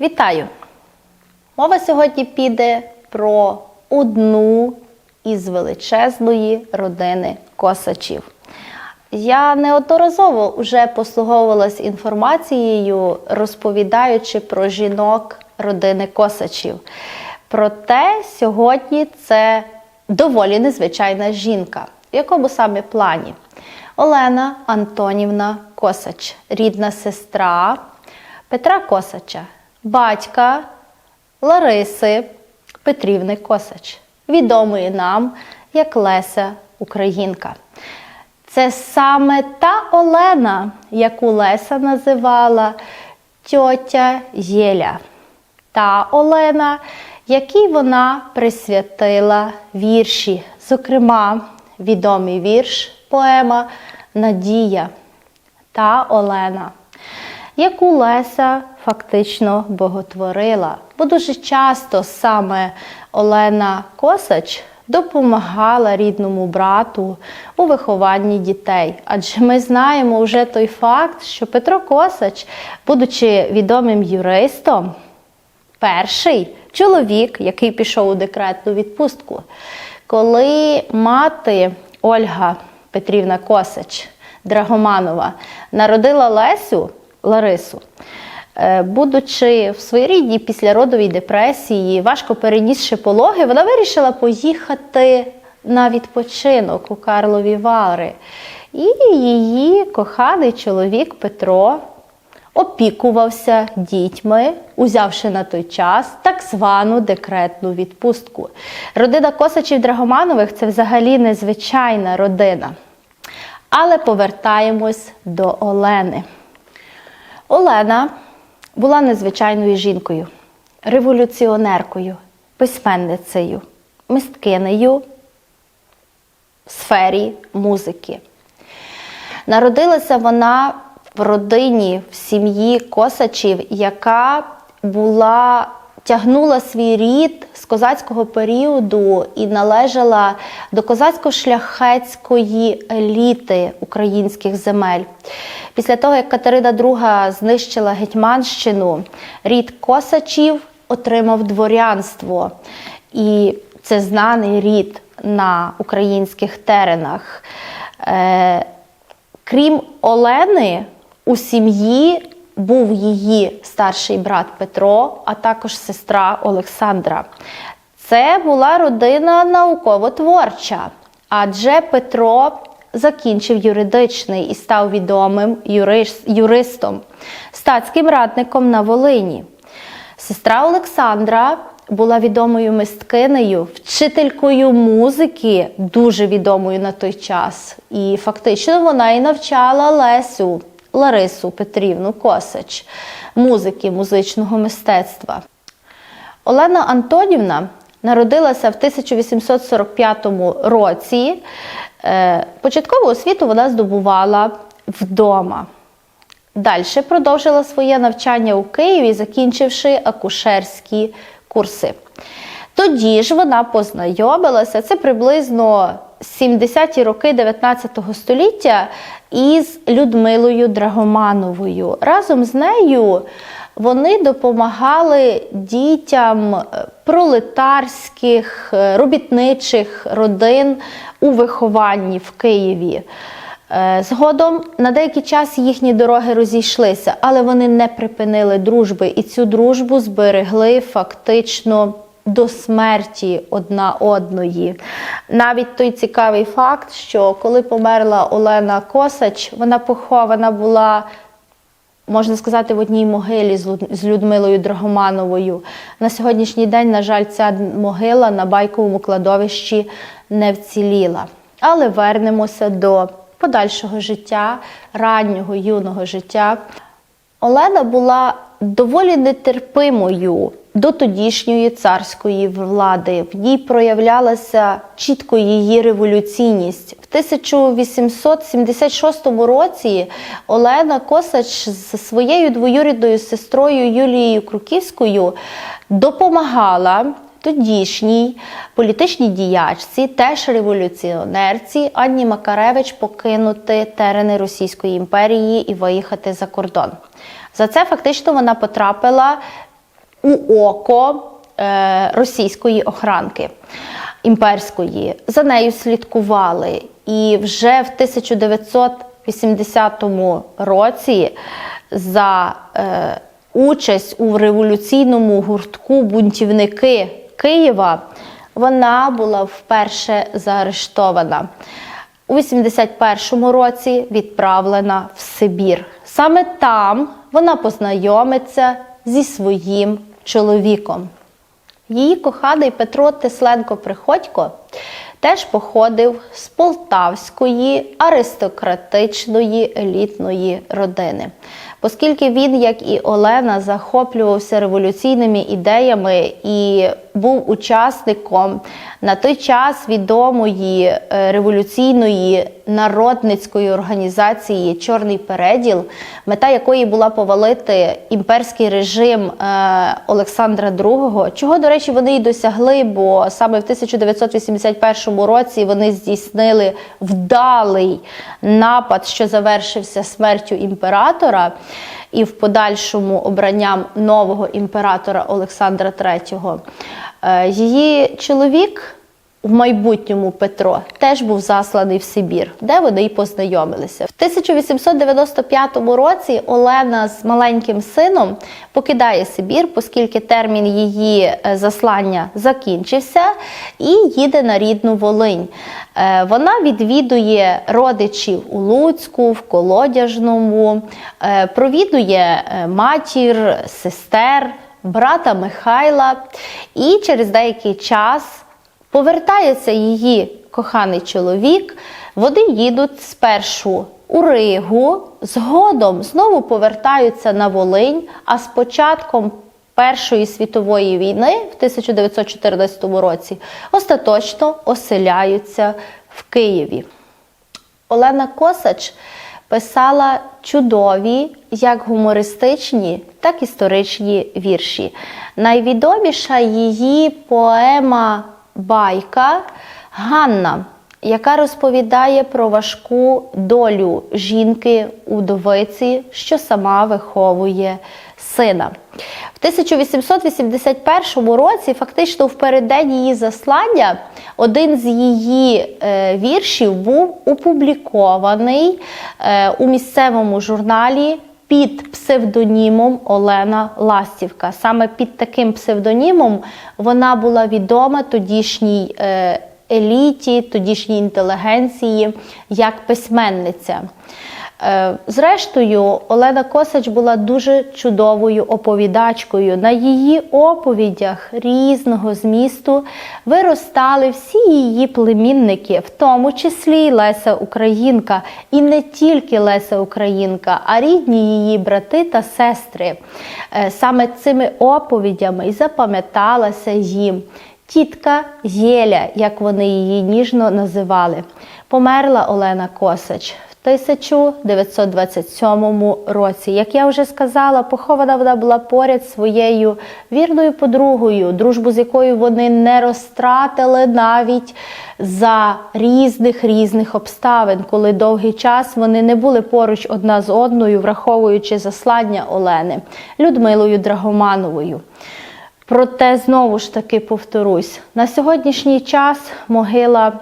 Вітаю! Мова сьогодні піде про одну із величезної родини косачів. Я неодноразово вже послуговувалась інформацією, розповідаючи про жінок родини косачів. Проте сьогодні це доволі незвичайна жінка. В якому саме плані? Олена Антонівна Косач, рідна сестра Петра Косача, батька Лариси Петрівни Косач, відомої нам як Леся Українка. Це саме та Олена, яку Леся називала тьотя Єля. Та Олена, якій вона присвятила вірші, зокрема, відомий вірш, поема Надія та Олена, яку Леся фактично боготворила. Бо дуже часто саме Олена Косач допомагала рідному брату у вихованні дітей. Адже ми знаємо вже той факт, що Петро Косач, будучи відомим юристом, перший чоловік, який пішов у декретну відпустку, коли мати Ольга Петрівна Косач Драгоманова народила Лесю Ларису. е, Будучи в своєрідній післяродовій депресії, важко перенісши пологи, вона вирішила поїхати на відпочинок у Карлові Вари. І її коханий чоловік Петро опікувався дітьми, узявши на той час так звану декретну відпустку. Родина Косачів Драгоманових це взагалі незвичайна родина. Але повертаємось до Олени. Олена була незвичайною жінкою, революціонеркою, письменницею, мисткинею в сфері музики. Народилася вона в родині, в сім'ї косачів, яка була тягнула свій рід з козацького періоду і належала до козацько-шляхетської еліти українських земель. Після того, як Катерина II знищила Гетьманщину, рід косачів отримав дворянство. І це знаний рід на українських теренах. Е, Крім Олени, у сім'ї був її старший брат Петро, а також сестра Олександра. Це була родина науково-творча, адже Петро закінчив юридичний і став відомим юристом, статським радником на Волині. Сестра Олександра була відомою мисткинею, вчителькою музики, дуже відомою на той час. І фактично вона і навчала Лесю Ларису Петрівну Косач музики, музичного мистецтва. Олена Антонівна народилася в 1845 році. Е, Початкову освіту вона здобувала вдома. Далі продовжила своє навчання у Києві, закінчивши акушерські курси. Тоді ж вона познайомилася, це приблизно 70-ті роки 19 століття, із Людмилою Драгомановою. Разом з нею вони допомагали дітям е, пролетарських, е, робітничих родин у вихованні в Києві. Е, Згодом на деякий час їхні дороги розійшлися, але вони не припинили дружби, і цю дружбу зберегли фактично до смерті одна одної. Навіть той цікавий факт, що коли померла Олена Косач, вона похована була. Можна сказати, в одній могилі з Людмилою Драгомановою. На сьогоднішній день, на жаль, ця могила на байковому кладовищі не вціліла. Але вернемося до подальшого життя, раннього юного життя. Олена була доволі нетерпимою до тодішньої царської влади. В ній проявлялася чітко її революційність. В 1876 році Олена Косач зі своєю двоюрідною сестрою Юлією Круківською допомагала тодішній політичній діячці, теж революціонерці Анні Макаревич покинути терени Російської імперії і виїхати за кордон. За це фактично вона потрапила у око е, російської охранки імперської. За нею слідкували. І вже в 1980 році за е, участь у революційному гуртку бунтівники Києва вона була вперше заарештована. У 81-му році відправлена в Сибір. Саме там вона познайомиться зі своїм чоловіком. Її коханий Петро Тесленко Приходько теж походив з полтавської аристократичної елітної родини. Оскільки він, як і Олена, захоплювався революційними ідеями і був учасником на той час відомої е, революційної народницької організації Чорний переділ, мета якої була повалити імперський режим е, Олександра II, чого, до речі, вони й досягли, бо саме в 1981 році вони здійснили вдалий напад, що завершився смертю імператора. І в подальшому обранням нового імператора Олександра III. Е, Її чоловік в майбутньому Петро теж був засланий в Сибір, де вони й познайомилися. В 1895 році Олена з маленьким сином покидає Сибір, оскільки термін її е, заслання закінчився, і їде на рідну Волинь. Е, Вона відвідує родичів у Луцьку, в Колодяжному, е, провідує матір, сестер, брата Михайла, і через деякий час повертається її коханий чоловік. Вони їдуть спершу у Ригу, згодом знову повертаються на Волинь, а з початком Першої світової війни в 1914 році остаточно оселяються в Києві. Олена Косач писала чудові, як гумористичні, так історичні вірші. Найвідоміша її поема Байка Ганна, яка розповідає про важку долю жінки удовиці, що сама виховує сина. В 1881 році, фактично в переддень її заслання, один з її е, віршів був опублікований е, у місцевому журналі під псевдонімом Олена Ластівка. Саме під таким псевдонімом вона була відома тодішній е, еліті, тодішній інтелігенції як письменниця. Е, Зрештою, Олена Косач була дуже чудовою оповідачкою. На її оповідях різного змісту виростали всі її племінники, в тому числі Леся Українка, і не тільки Леся Українка, а рідні її брати та сестри. Е, Саме цими оповідями і запам'яталася їм. Тітка Єля, як вони її ніжно називали, померла Олена Косач 1927 році. Як я вже сказала, похована вона була поряд своєю вірною подругою, дружбу з якою вони не розтратили навіть за різних різних обставин, коли довгий час вони не були поруч одна з одною, враховуючи заслання Олени Людмилою Драгомановою. Проте знову ж таки повторюсь, на сьогоднішній час могила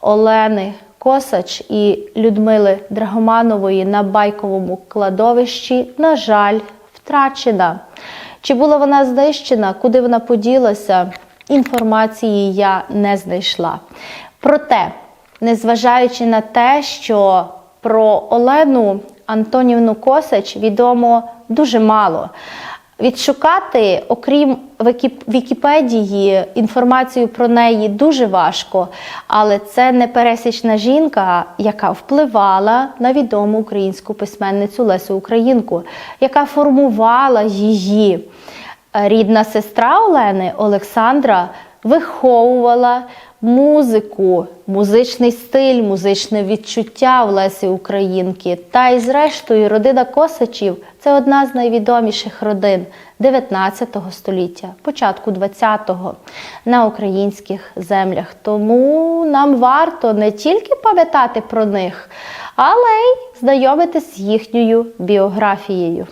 Олени Косач і Людмили Драгоманової на байковому кладовищі, на жаль, втрачена. Чи була вона знищена, куди вона поділася, інформації я не знайшла. Проте, незважаючи на те, що про Олену Антонівну Косач відомо дуже мало. Відшукати, окрім Вікіп- Вікіпедії, інформацію про неї дуже важко, але це непересічна жінка, яка впливала на відому українську письменницю Лесю Українку, яка формувала її. Рідна сестра Олени Олександра виховувала музику, музичний стиль, музичне відчуття в Лесі Українки. Та й зрештою родина Косачів це одна з найвідоміших родин 19 століття, початку 20-го на українських землях. Тому нам варто не тільки пам'ятати про них, але й знайомитись з їхньою біографією.